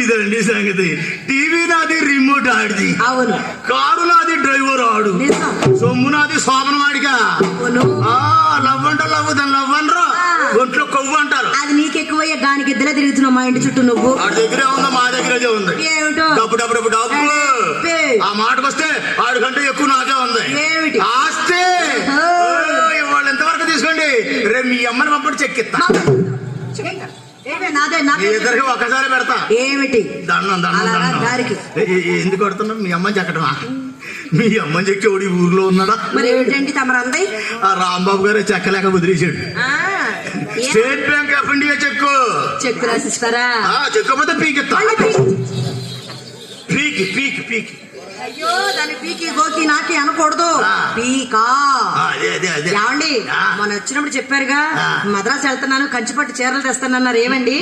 ఇదండి సంగతి. టీవీ నాది రిమోట్ ఆడిది అవును. కారు నాది డ్రైవర్ ఆడు. సొమ్ము నాది శోభన వాడిగా లవ్ అంటే లవ్ దాని లవ్ అనరు ఒంట్లో కొవ్వు అంటారు. అది నీకెక్కువయ్యే గానికి ఇద్దరే తిరుగుతున్నావు మా ఇంటి చుట్టూ నువ్వు. ఆడి దగ్గరే ఉందా మా దగ్గర ఉంది. ఏమిటో? డబ్బు డబ్బు డబ్బు. ఆ మాటకు వస్తే ఆడి కంటే ఎక్కువ నాకే ఉంది. ఏమిటి? ఆస్తి. వాళ్ళు ఎంతవరకు తీసుకోండి. రేపు మీ అమ్మని పంపడి చెక్కిస్తా ఒక్కసారి పెడతా. ఏమిటి? ఎందుకు కొడుతున్నావు? మీ అమ్మని చెక్కడమా మీ అమ్మని చెక్కేవాడు ఈ ఊర్లో ఉన్నాడా? మరి ఏమిటండి తమరంది ఆ రాంబాబు గారే చెక్కలేక ఏ? State Bank of India cheque. Cheque రాసిస్తారా? ఆ, చెక్కకపోతే పీకిస్తా మళ్ళీ పీ- పీకి పీకి పీకి. అయ్యో దాని పీకి గోకి నాకి అనకూడదు. పీకా. ఏమండి. మొన్న వచ్చినప్పుడు చెప్పారుగా. మద్రాసు వెళ్తున్నాను కంచిపట్టు చీరలు తెస్తానన్నారు. ఏమండి?